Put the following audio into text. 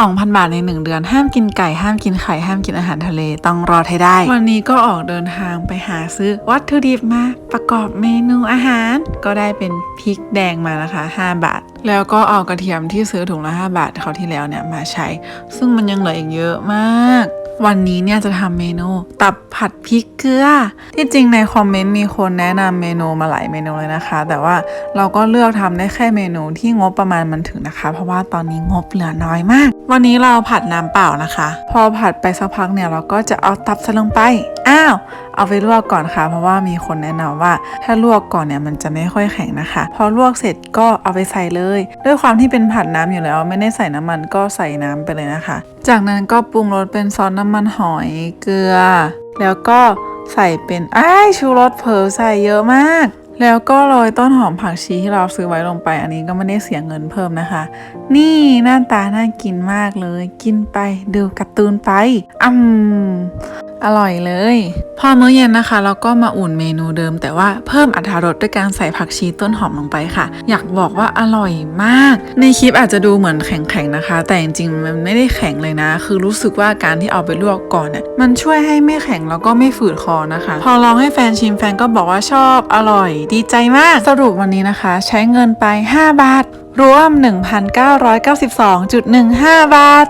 2,000 บาทใน 1 เดือน ห้ามกินไก่ ห้ามกินไข่ ห้ามกินอาหารทะเล ต้องรอดให้ได้ วันนี้ก็ออกเดินทางไปหาซื้อวัตถุดิบมา ประกอบเมนูอาหาร ก็ได้เป็นพริกแดงมานะคะ 5 บาท แล้วก็เอากระเทียมที่ซื้อถุงละ 5 บาทเขาที่แล้วเนี่ยมาใช้ ซึ่งมันยังเหลืออีกเยอะมาก วันนี้เนี่ยจะทำเมนูตับผัดพริกเกลือ ที่จริงในคอมเมนต์มีคนแนะนำเมนูมาหลายเมนูเลยนะคะ แต่ว่าเราก็เลือกทำได้แค่เมนูที่งบประมาณมันถึงนะคะ เพราะว่าตอนนี้งบเหลือน้อยมาก วันนี้เราผัดน้ำเปล่านะคะ พอผัดไปสักพักเนี่ยเราก็จะเอาตับใส่ลงไป อ้าว เอาไปลวกก่อนค่ะ เพราะว่ามีคนแนะนำว่า ถ้าลวกก่อนเนี่ยมันจะไม่ค่อยแข็งนะคะ พอลวกเสร็จก็เอาไปใส่เลย ด้วยความที่เป็นผัดน้ำอยู่แล้ว ไม่ได้ใส่น้ำมันก็ใส่น้ำไปเลยนะคะ จากนั้นก็ปรุงรสเป็นซอสน้ำมันหอยเกลือ แล้วก็ใส่เป็นอ้ายชูรสเผลอใส่เยอะมาก แล้วก็โรยต้นหอมผักชีที่เราซื้อไว้ลงไป อันนี้ก็ไม่ได้เสียเงินเพิ่มนะคะ นี่หน้าตาน่ากินมากเลย กินไปดูการ์ตูนไปอืมอร่อยเลย พอมื้อเย็นนะคะ เราก็มาอุ่นเมนูเดิม แต่ว่าเพิ่มอรรถรสด้วยการใส่ผักชีต้นหอมลงไปค่ะ อยากบอกว่าอร่อยมาก ในคลิปอาจจะดูเหมือนแข็งๆนะคะ แต่จริงๆมันไม่ได้แข็งเลยนะ คือรู้สึกว่าการที่เอาไปลวกก่อนเนี่ยมันช่วยให้ไม่แข็งแล้วก็ไม่ฝืดคอนะคะ พอลองให้แฟนชิมแฟนก็บอกว่าชอบอร่อยดีใจมาก สรุปวันนี้นะคะ ใช้เงินไป 5 บาท รวม 1,992.15 บาท